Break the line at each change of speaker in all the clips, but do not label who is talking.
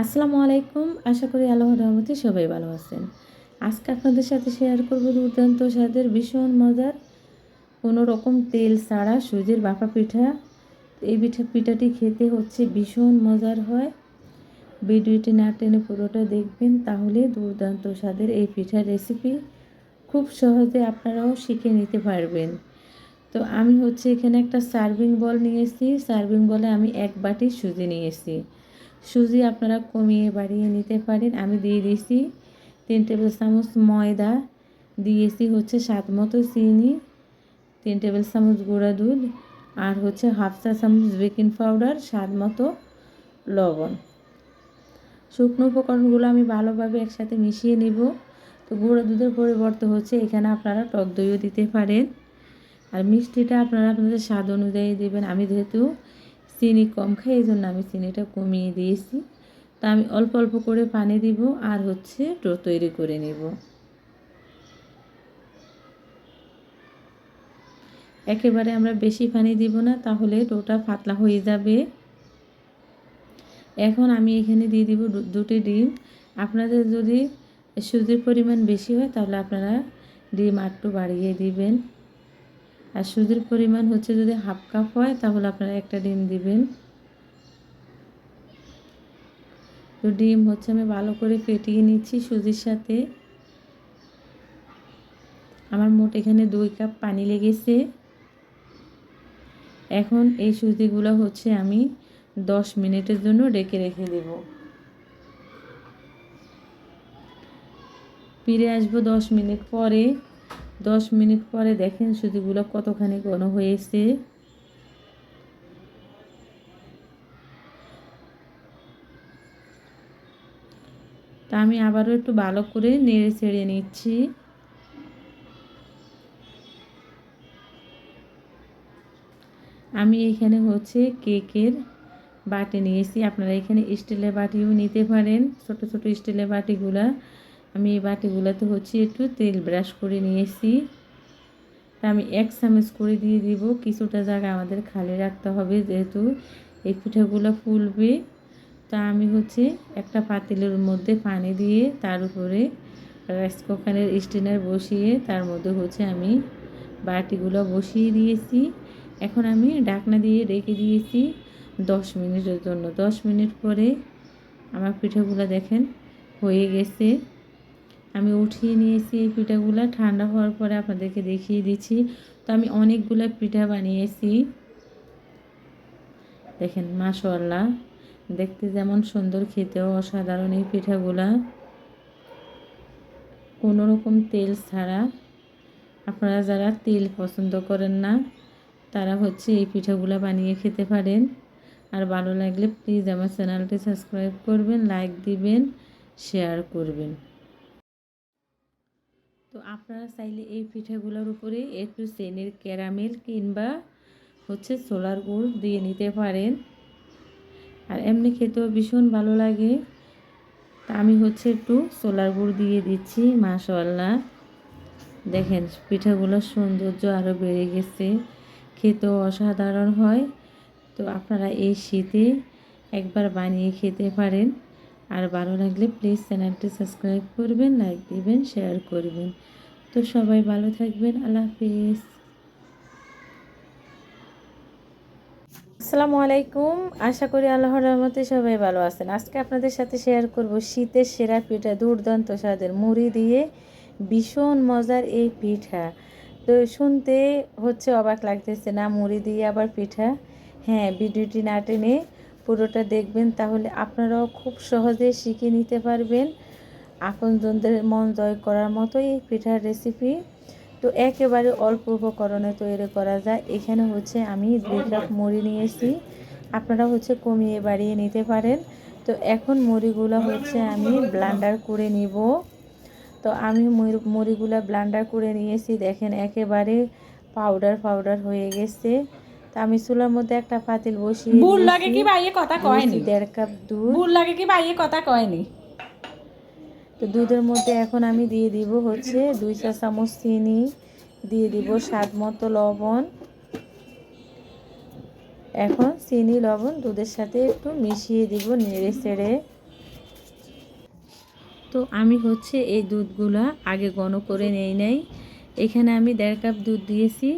আসসালামু আলাইকুম। আশা করি আল্লাহর রহমতে সবাই ভালো আছেন। আজকে আপনাদের সাথে শেয়ার করব দুর্দান্ত স্বাদের, ভীষণ মজার কোনো রকম তেল ছাড়া সুজির বাপা পিঠা। এই পিঠা পিঠাটি খেতে হচ্ছে ভীষণ মজার হয়। ভিডিওটি না টেনে পুরোটা দেখবেন, তাহলে দুর্দান্ত স্বাদের এই পিঠার রেসিপি খুব সহজে আপনারাও শিখে নিতে পারবেন। তো আমি হচ্ছে এখানে একটা সার্ভিং বল নিয়েছি। সার্ভিং বলে আমি এক বাটি সুজি নিয়েছি। সুজি আপনারা কমিয়ে বাড়িয়ে নিতে পারেন। আমি দিয়ে দিয়েছি তিন টেবিল চামচ ময়দা, দিয়েছি হচ্ছে স্বাদ মতো চিনি, তিন টেবিল চামচ গুঁড়া দুধ আর হচ্ছে হাফ চা চামচ বেকিং পাউডার, স্বাদ মতো লবণ। শুকনো উপকরণগুলো আমি ভালোভাবে একসাথে মিশিয়ে নেব। তো গুঁড়ো দুধের পরিবর্তে হচ্ছে এখানে আপনারা টক দইও দিতে পারেন। আর মিষ্টিটা আপনারা আপনাদের স্বাদ অনুযায়ী দেবেন। আমি যেহেতু চিনি কম খাই এই জন্য আমি চিনিটা কমিয়ে দিয়েছি। তা আমি অল্প অল্প করে পানি দিব আর হচ্ছে ডো তৈরি করে নেব। একেবারে আমরা বেশি পানি দিব না, তাহলে ডোটা পাতলা হয়ে যাবে। এখন আমি এখানে দিয়ে দিব দুটি ডিম। আপনাদের যদি সুজির পরিমাণ বেশি হয়, তাহলে আপনারা ডিম আটটু বাড়িয়ে দিবেন। আর সুজির পরিমাণ হচ্ছে যদি হাফ কাপ হয়, তাহলে আপনারা একটা ডিম দিবেন। তো ডিম হচ্ছে আমি ভালো করে ফেটিয়ে নিচ্ছি সুজির সাথে। আমার মোট এখানে দুই কাপ পানি লেগেছে। এখন এই সুজিগুলো হচ্ছে আমি দশ মিনিটের জন্য ডেকে রেখে দেব। ফিরে আসব দশ মিনিট পরে। দশ মিনিট পরে দেখেন সুজিগুলো কতখানি ঘন হয়েছে। তা আমি আবারও একটু ভালো করে নেড়ে ছেড়ে নিচ্ছি। আমি এখানে হচ্ছে কেকের বাটি নিয়েছি। আপনারা এখানে স্টিলের বাটিও নিতে পারেন। ছোট ছোট স্টিলের বাটিগুলা আমি এই বাটিগুলোতে হচ্ছে একটু তেল ব্রাশ করে নিয়েছি। তা আমি এক চামচ করে দিয়ে দিব। কিছুটা জায়গা আমাদের খালি রাখতে হবে যেহেতু এই পিঠাগুলো ফুলবে। তা আমি হচ্ছে একটা পাতিলের মধ্যে পানি দিয়ে তার উপরে রাইস কুকারের স্টেনার বসিয়ে তার মধ্যে হচ্ছে আমি বাটিগুলো বসিয়ে দিয়েছি। এখন আমি ডাকনা দিয়ে রেখে দিয়েছি দশ মিনিটের জন্য। দশ মিনিট পরে আমার পিঠাগুলো দেখেন হয়ে গেছে। আমি উঠিয়ে নিয়েছি এই পিঠাগুলো। ঠান্ডা হওয়ার পরে আপনাদেরকে দেখিয়ে দিচ্ছি। তো আমি অনেকগুলো পিঠা বানিয়েছি। দেখেন মাশাল্লাহ দেখতে যেমন সুন্দর, খেতেও অসাধারণ এই পিঠাগুলা। কোনো রকম তেল ছাড়া। আপনারা যারা তেল পছন্দ করেন না, তারা হচ্ছে এই পিঠাগুলো বানিয়ে খেতে পারেন। আর ভালো লাগলে প্লিজ আমার চ্যানেলটি সাবস্ক্রাইব করবেন, লাইক দিবেন, শেয়ার করবেন। তো আপনারা চাইলে এই পিঠাগুলোর উপরে একটু চেনির ক্যারামেল কিংবা হচ্ছে সোলার গুড় দিয়ে নিতে পারেন। আর এমনি খেতেও ভীষণ ভালো লাগে। তা আমি হচ্ছে একটু সোলার গুড় দিয়ে দিচ্ছি মাশাল্লাহ দেখেন পিঠাগুলোর সৌন্দর্য আরও বেড়ে গেছে, খেতেও অসাধারণ হয়। তো আপনারা এই শীতে একবার বানিয়ে খেতে পারেন। আর ভালো লাগলে প্লিজ চ্যানেলটি সাবস্ক্রাইব করবেন লাইক দিবেন শেয়ার করবেন। তো সবাই ভালো থাকবেন, আল্লাহ হাফিজ। আসসালামু আলাইকুম, আশা করি আল্লাহর রহমতে সবাই ভালো আছেন। আজকে আপনাদের সাথে শেয়ার করব শীতের সেরা পিঠা, দুর্দান্ত স্বাদের মুড়ি দিয়ে ভীষণ মজার এই পিঠা। তো শুনতে হচ্ছে অবাক লাগতেছে, না, মুড়ি দিয়ে আবার পিঠা? হ্যাঁ ভিডিওটি না টেনে পুরোটা দেখবেন, তাহলে আপনারাও খুব সহজে শিখে নিতে পারবেন আপনজনদের মন জয় করার মতো এই পিঠার রেসিপি তো একেবারে অল্প উপকরণে তৈরি করা যায়। এখানে হচ্ছে আমি দুই কাপ মুড়ি নিয়েছি। আপনারা হচ্ছে কমিয়ে বাড়িয়ে নিতে পারেন। তো এখন মুড়িগুলো হচ্ছে আমি ব্লান্ডার করে নিব। তো আমি মুড়িগুলো ব্লান্ডার করে নিয়েছি। দেখেন একেবারে পাউডার পাউডার হয়ে গেছে। তা আমি চুলার মধ্যে একটা পাতিল বসিয়ে
বুল লাগে কি ভাইয়ে কথা কয়নি?
দেড় কাপ দুধ।
বুল লাগে কি ভাইয়ে কথা কয়নি?
তো দুধের মধ্যে এখন আমি দিয়ে দিব হচ্ছে দুই চা চামচ চিনি দিয়ে দিব স্বাদ মতো লবণ। এখন চিনি লবণ দুধের সাথে একটু মিশিয়ে দিব নেড়ে চেড়ে। তো আমি হচ্ছে এই দুধগুলা আগে ঘন করে নেই নাই। এখানে আমি দেড় কাপ দুধ দিয়েছি।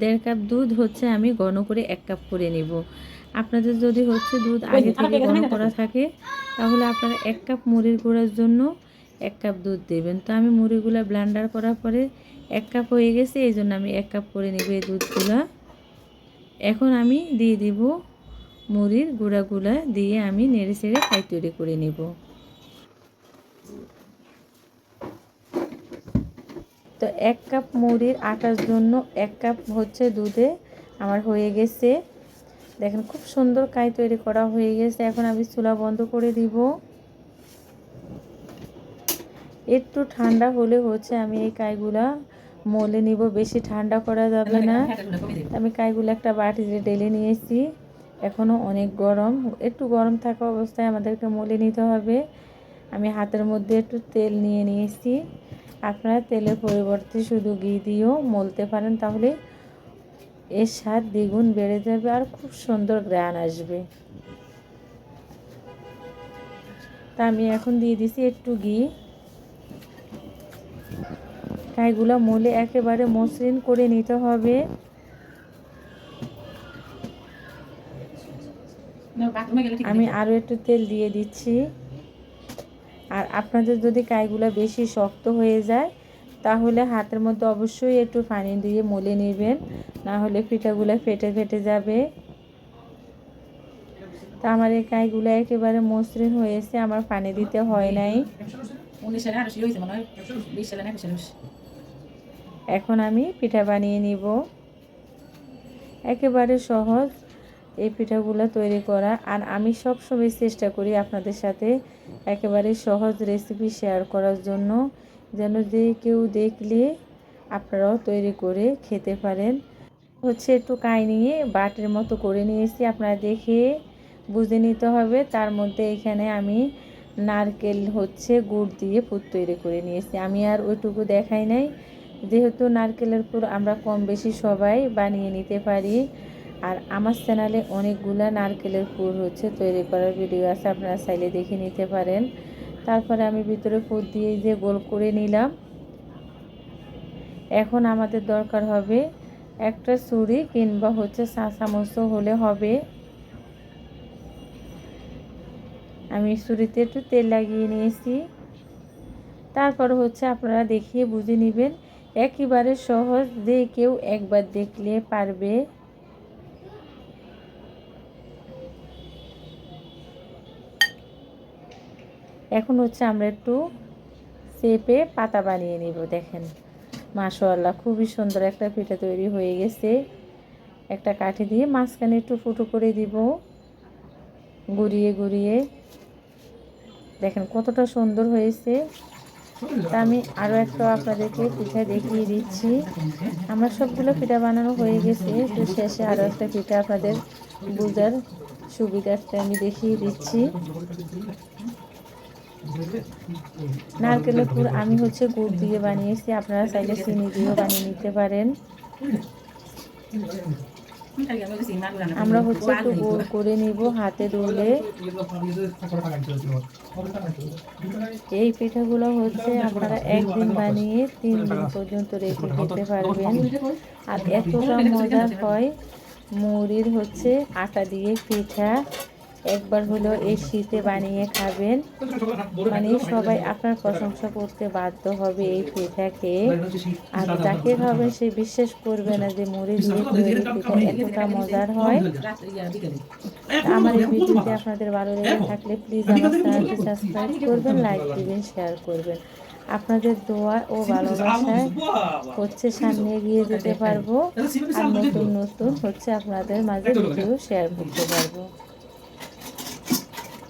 দেড় কাপ দুধ হচ্ছে আমি ঘন করে এক কাপ করে নেব। আপনাদের যদি হচ্ছে দুধ আগে থেকে ঘন করা থাকে তাহলে আপনারা এক কাপ মুড়ির গুঁড়ার জন্য এক কাপ দুধ দেবেন। তো আমি মুড়িগুলো ব্লান্ডার করার পরে এক কাপ হয়ে গেছে এই জন্য আমি এক কাপ করে নেব এই দুধগুলা। এখন আমি দিয়ে দিব মুড়ির গুঁড়াগুলা দিয়ে আমি নেড়ে চেড়ে খাই তৈরি করে নেব। তো এক কাপ মুড়ির আটার জন্য এক কাপ হচ্ছে দুধে আমার হয়ে গেছে। দেখেন খুব সুন্দর কাই তৈরি করা হয়ে গেছে। এখন আমি চুলা বন্ধ করে দিব। একটু ঠান্ডা হলে হচ্ছে আমি এই কাইগুলা মলে নিব। বেশি ঠান্ডা করা যাবে না। আমি কাইগুলো একটা বাটিতে ঢেলে নিয়েছি। এখনও অনেক গরম। একটু গরম থাকা অবস্থায় আমাদেরকে মলে নিতে হবে। আমি হাতের মধ্যে একটু তেল নিয়ে নিয়েছি। আপনারা তেলের পরিবর্তে শুধু ঘি দিয়েও মলতে পারেন তাহলে এর স্বাদ দ্বিগুণ বেড়ে যাবে আর খুব সুন্দর গ্রান আসবে। তা আমি এখন দিয়ে দিছি একটু ঘি। কাইগুলো মলে একেবারে মসৃণ করে নিতে হবে। আমি আরও একটু তেল দিয়ে দিচ্ছি। আর আপনাদের যদি কাইগুলা বেশি শক্ত হয়ে যায়, তাহলে হাতের মধ্যে অবশ্যই একটু পানি দিয়ে মলে নেবেন। না হলে পিঠাগুলো ফেটে ফেটে যাবে। তা আমার এই কাইগুলো একেবারে মসৃণ হয়েছে, আমার পানি দিতে হয় নাই। এখন আমি পিঠা বানিয়ে নিব। একেবারে সহজ। এই পিঠাগুলো তৈরি করা। আর আমি সবসময় চেষ্টা করি আপনাদের সাথে একেবারে সহজ রেসিপি শেয়ার করার জন্য, যেন যে কেউ দেখলে আপনারাও তৈরি করে খেতে পারেন। হচ্ছে একটু কাই নিয়ে বাটের মতো করে নিয়েছি, আপনারা দেখে বুঝে নিতে হবে। তার মধ্যে এখানে আমি নারকেল হচ্ছে গুড় দিয়ে পুর তৈরি করে নিয়েছি। আমি আর ওইটুকু দেখাই নাই। যেহেতু নারকেলের পুর আমরা কম বেশি সবাই বানিয়ে নিতে পারি আর আমার চ্যানেলে অনেকগুলা নারকেলের পুর হচ্ছে, তৈরি করার ভিডিও আছে, আপনারা চাইলে দেখে নিতে পারেন। তারপরে আমি ভিতরে পুর দিয়ে যে গোল করে নিলাম, এখন আমাদের দরকার হবে একটা ছুরি কিংবা হচ্ছে চা চামচও হলে হবে। আমি ছুরিতে একটু তেল লাগিয়ে নিয়েছি। তারপর হচ্ছে আপনারা দেখিয়ে বুঝে নেবেন, একেবারে সহজ যে কেউ একবার দেখলে পারবে। এখন হচ্ছে আমরা একটু চেপে পাতা বানিয়ে নিব, দেখেন। মাশাআল্লাহ, খুবই সুন্দর একটা পিঠা তৈরি হয়ে গেছে। একটা কাঠি দিয়ে মাঝখানে একটু ফুটো করে দিব, গুড়িয়ে গুড়িয়ে। দেখেন কতটা সুন্দর হয়েছে। তা আমি আরও একটা আপনাদেরকে পিঠা দেখিয়ে দিচ্ছি। আমার সবগুলো পিঠা বানানো হয়ে গেছে, তো শেষে আরও একটা পিঠা আপনাদের বুঝার সুবিধার্থে আমি দেখিয়ে দিচ্ছি। নারকেলের পুর আমি হচ্ছে গুড় দিয়ে বানিয়েছি, আপনারা চাইলে চিনি দিয়েও বানিয়ে নিতে পারেন। আমরা হচ্ছে একটু গোল করে নিব হাতে ডলে এই পিঠাগুলো হচ্ছে আপনারা একদিন বানিয়ে তিন দিন পর্যন্ত রেখে খেতে পারবেন। আর এতটা মজা হয়, মুড়ির হচ্ছে আটা দিয়ে পিঠা। একবার হলেও এই শীতে বানিয়ে খাবেন। মানে সবাই আপনার প্রশংসা করতে বাধ্য হবে এই পিঠা খেয়ে আর যাকে খাবেন সে বিশ্বাস করবে না যে মুড়ি দিয়ে তৈরি পিঠা এতটা মজার হয়। আমার এই ভিডিওটি আপনাদের ভালো লেগে থাকলে প্লিজ আমার চ্যানেলটি সাবস্ক্রাইব করবেন লাইক দিবেন শেয়ার করবেন। আপনাদের দোয়া ও ভালোবাসায় হচ্ছে সামনে এগিয়ে যেতে পারব। আর নতুন নতুন হচ্ছে আপনাদের মাঝে ভিডিও শেয়ার করতে পারব।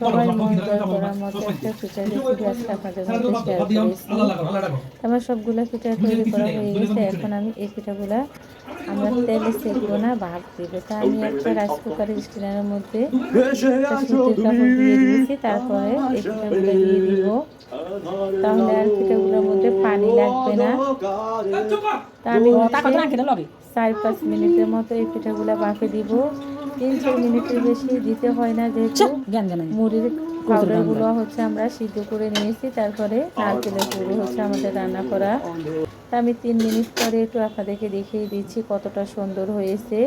সবাই মন জয় করার মতো একটা পিঠার রেসিপি আজকে আপনাদের মধ্যে শেয়ার করেছি আমার সবগুলো পিঠা তৈরি করা হয়ে গেছে এখন আমি এই পিঠাগুলা আমরা তেলে সেকবো না ভাপ দেবো তা আমি একটা রাইস কুকারের স্টিলের মধ্যে কাপড় দিয়ে দিয়েছি তারপরে এই পিঠাগুলো দিয়ে দিব তাহলে আর পিঠাগুলোর মধ্যে পানি লাগবে না তা আমি চার পাঁচ মিনিটের মতো এই পিঠাগুলো বাফে দিব তিন চার মিনিটের বেশি দিতে হয় না যেহেতু মুড়ির পাউডারগুলো হচ্ছে আমরা সিদ্ধ করে নিয়েছি তারপরে নারকেলের গুঁড়ো হচ্ছে আমাদের রান্না করা। আমি তিন মিনিট পরে একটু আপনাদেরকে দেখিয়ে দিচ্ছি কতটা সুন্দর হয়েছে।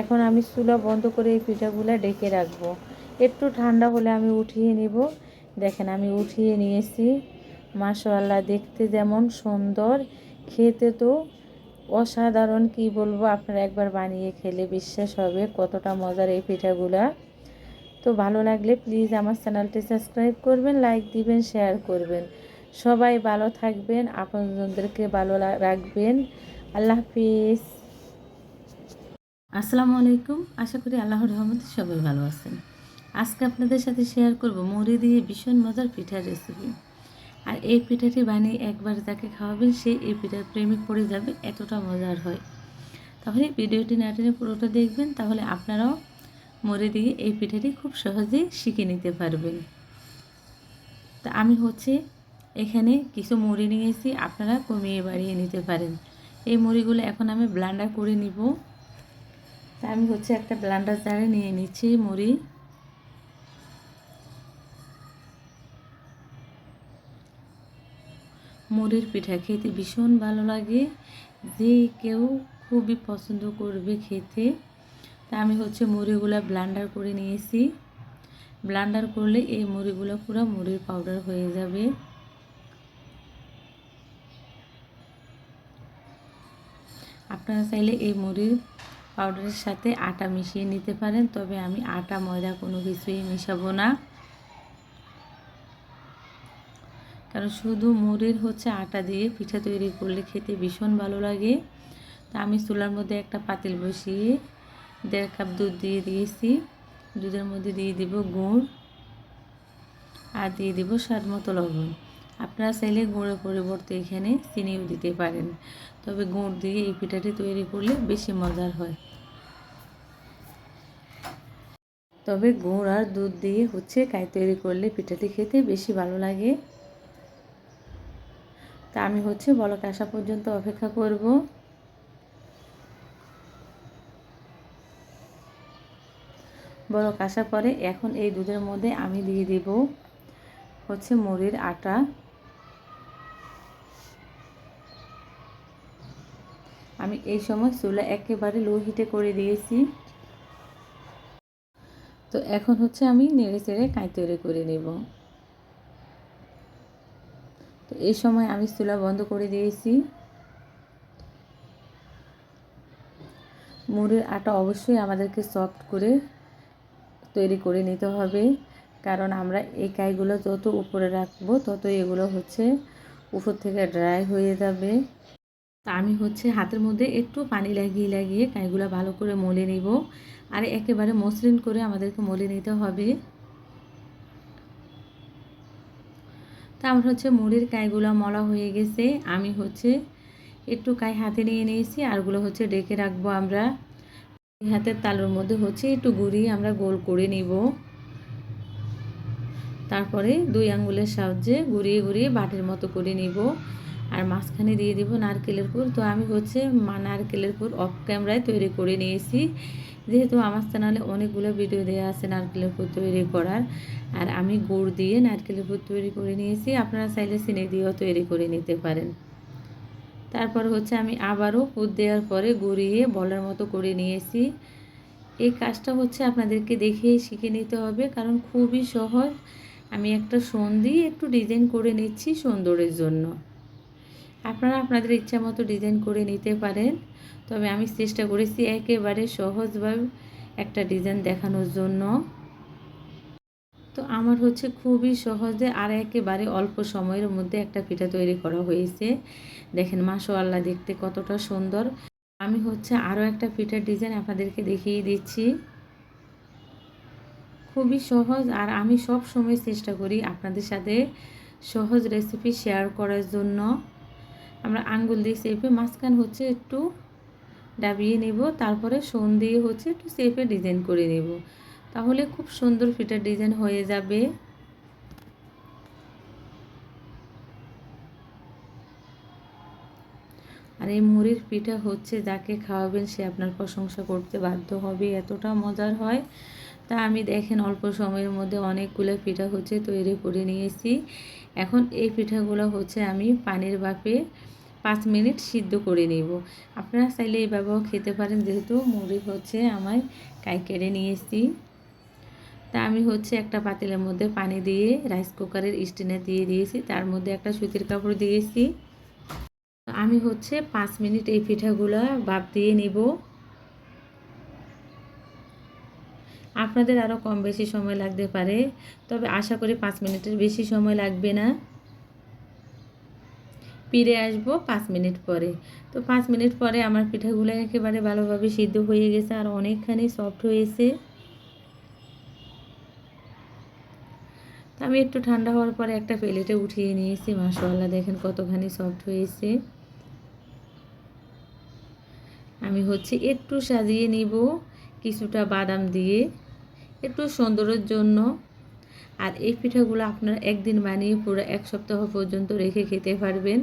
এখন আমি চুলা বন্ধ করে এই পিঠাগুলো ডেকে রাখব। একটু ঠান্ডা হলে আমি উঠিয়ে নিব। দেখেন আমি উঠিয়ে নিয়েছি। মাশাআল্লাহ দেখতে যেমন সুন্দর। খেতে তো অসাধারণ, কি বলব, আপনারা একবার বানিয়ে খেলে বিশ্বাস হবে কতটা মজার এই পিঠাগুলা। তো ভালো লাগলে প্লিজ আমার চ্যানেলটি সাবস্ক্রাইব করবেন লাইক দিবেন শেয়ার করবেন। সবাই ভালো থাকবেন আপনাদেরকে ভালো রাখবেন। আল্লাহ হাফিজ। আসসালামু আলাইকুম, আশা করি আল্লাহর রহমতে সবাই ভালো আছেন। আজকে আপনাদের সাথে শেয়ার করব মুড়ি দিয়ে ভীষণ মজার পিঠার রেসিপি আর এই পিঠাটি বানিয়ে একবার যাকে খাওয়াবেন, সে এই পিঠার প্রেমিক পড়ে যাবে, এতটা মজার হয়। তাহলে ভিডিওটি না টেনে পুরোটা দেখবেন, তাহলে আপনারাও মুড়ি দিয়ে এই পিঠাটি খুব সহজেই শিখে নিতে পারবেন। তা আমি হচ্ছে এখানে কিছু মুড়ি নিয়েছি, আপনারা কমিয়ে বাড়িয়ে নিতে পারেন। এই মুড়িগুলো এখন আমি ব্লান্ডার করে নিব। তা আমি হচ্ছে একটা ব্লান্ডার জারে নিয়ে নিচ্ছি মুড়ি। মুড়ির পিঠা খেতে ভীষণ ভালো লাগে। যে কেউ খুবই পছন্দ করবে খেতে। তা আমি হচ্ছে মুড়িগুলো ব্লান্ডার করে নিয়েছি। ব্লান্ডার করলে এই মুড়িগুলো পুরো মুড়ির পাউডার হয়ে যাবে। আপনারা চাইলে এই মুড়ির পাউডারের সাথে আটা মিশিয়ে নিতে পারেন, তবে আমি আটা, ময়দা কোনো কিছুই মিশাবো না। কারণ শুধু মুড়ির হচ্ছে আটা দিয়ে পিঠা তৈরি করলে খেতে ভীষণ ভালো লাগে। তা আমি চুলার মধ্যে একটা পাতিল বসিয়ে দেড় কাপ দুধ দিয়ে দিয়েছি। দুধের মধ্যে দিয়ে দিব গুড় আর দিয়ে দিব স্বাদ মতো লবণ। আপনারা চাইলে গুঁড়ের পরিবর্তে এখানে চিনিও দিতে পারেন। তবে গুড় দিয়ে এই পিঠাটি তৈরি করলে বেশি মজার হয়। তবে গুড় আর দুধ দিয়ে হচ্ছে কাই তৈরি করলে পিঠাটি খেতে বেশি ভালো লাগে। তা আমি হচ্ছে বলক আসা পর্যন্ত অপেক্ষা করব। বলক আসার পরে এখন এই দুধের মধ্যে আমি দিয়ে দেব হচ্ছে মুড়ির আটা। আমি এই সময় চুলা একেবারে লো হিটে করে দিয়েছি। তো এখন হচ্ছে আমি নেড়ে চেড়ে কাঁই তৈরি করে নেব। এই সময় আমি চুলা বন্ধ করে দিয়েছি। মুড়ির আটা অবশ্যই আমাদেরকে সফট করে তৈরি করে নিতে হবে, কারণ আমরা এই কাইগুলো যত উপরে রাখব তত এগুলো হচ্ছে উপর থেকে ড্রাই হয়ে যাবে। তা আমি হচ্ছে হাতের মধ্যে একটু পানি লাগিয়ে লাগিয়ে কাইগুলো ভালো করে মলে নিব, আর একেবারে মসৃণ করে আমাদেরকে মলে নিতে হবে। তা আমার হচ্ছে মুড়ির কাইগুলো মলা হয়ে গেছে। আমি হচ্ছে একটু কাই হাতে নিয়ে নিয়েছি, আরগুলো হচ্ছে ডেকে রাখব আমরা। হাতের তালুর মধ্যে হচ্ছে একটু গুড়ি আমরা গোল করে নিব। তারপরে দুই আঙ্গুলের সাহায্যে ঘুরিয়ে ঘুরিয়ে বাটির মতো করে নিব। আর মাঝখানে দিয়ে দিব নারকেলের পুর তো আমি হচ্ছে মা নারকেলের পুর অফ ক্যামেরায় তৈরি করে নিয়েছি। যেহেতু আমার চ্যানেলে অনেকগুলো ভিডিও দেওয়া আছে নারকেলের পুর তৈরি করার, আর আমি গুড় দিয়ে নারকেলের পুর তৈরি করে নিয়েছি। আপনারা চাইলে চিনি দিয়েও তৈরি করে নিতে পারেন। তারপর হচ্ছে আমি আবারও পুর দেওয়ার পরে গড়িয়ে বলার মতো করে নিয়েছি। এই কাজটা হচ্ছে আপনাদেরকে দেখেই শিখে নিতে হবে, কারণ খুবই সহজ। আমি একটা সোন দিয়ে একটু ডিজাইন করে নিচ্ছি সুন্দরের জন্য। আপনারা আপনাদের ইচ্ছা মতো ডিজাইন করে নিতে পারেন, তবে আমি চেষ্টা করেছি একেবারে সহজভাবে একটা ডিজাইন দেখানোর জন্য। তো আমার হচ্ছে খুবই সহজে আর একেবারে অল্প সময়ের মধ্যে একটা পিঠা তৈরি করা হয়েছে। দেখেন, মাশাআল্লাহ, দেখতে কতটা সুন্দর। আমি হচ্ছে আরও একটা পিঠার ডিজাইন আপনাদেরকে দেখিয়ে দিচ্ছি। খুবই সহজ আর আমি সব সময় চেষ্টা করি আপনাদের সাথে সহজ রেসিপি শেয়ার করার জন্য। আমরা আঙ্গুল দিয়ে চেপে মাঝখান হচ্ছে একটু ডাবিয়ে নেব, তারপরে সোন দিয়ে হচ্ছে একটু চেপে ডিজাইন করে নেব। তাহলে খুব সুন্দর ফিটার ডিজাইন হয়ে যাবে। আর এই মুড়ির পিঠা হচ্ছে যাকে খাওয়াবেন সে আপনার প্রশংসা করতে বাধ্য হবে, এতটা মজার হয়। তা আমি দেখেন অল্প সময়ের মধ্যে অনেকগুলো পিঠা হচ্ছে তৈরি করে নিয়েছি। এখন এই পিঠাগুলো হচ্ছে আমি পানির বাপে পাঁচ মিনিট সিদ্ধ করে নেব। আপনারা চাইলে এইভাবেও খেতে পারেন, যেহেতু মুড়ি হচ্ছে আমায় কাই কেড়ে নিয়েছি তা আমি হচ্ছে একটা পাতিলের মধ্যে পানি দিয়ে রাইস কুকারের স্টেনে দিয়ে দিয়েছি, তার মধ্যে একটা সুতির কাপড় দিয়েছি আমি হচ্ছে পাঁচ মিনিট এই পিঠাগুলো বাপ দিয়ে নেব। আপনাদের আরও কম বেশি সময় লাগতে পারে, তবে আশা করি পাঁচ মিনিটের বেশি সময় লাগবে না। ফিরে আসব পাঁচ মিনিট পরে। তো পাঁচ মিনিট পরে আমার পিঠাগুলো একেবারে ভালোভাবে সিদ্ধ হয়ে গেছে আর অনেকখানি সফট হয়েছে। আমি একটু ঠান্ডা হওয়ার পরে একটা প্লেটে উঠিয়ে নিয়েছি। মাশাআল্লাহ, দেখেন কতখানি সফট হয়েছে। আমি হচ্ছে একটু সাজিয়ে নিব কিছুটা বাদাম দিয়ে, একটু সৌন্দর্যের জন্য। আর এই পিঠাগুলো আপনারা একদিন বানিয়ে পুরো এক সপ্তাহ পর্যন্ত রেখে খেতে পারবেন।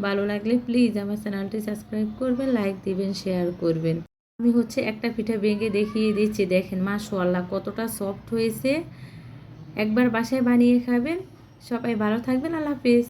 ভালো লাগলে প্লিজ আমার চ্যানেলটি সাবস্ক্রাইব করবেন লাইক দিবেন শেয়ার করবেন। আমি হচ্ছে একটা পিঠা ভেঙে দেখিয়ে দিচ্ছি, দেখেন মাশাআল্লাহ কতটা সফট হয়েছে। একবার বাসায় বানিয়ে খাবেন। সবাই ভালো থাকবেন, আল্লাহ হাফেজ।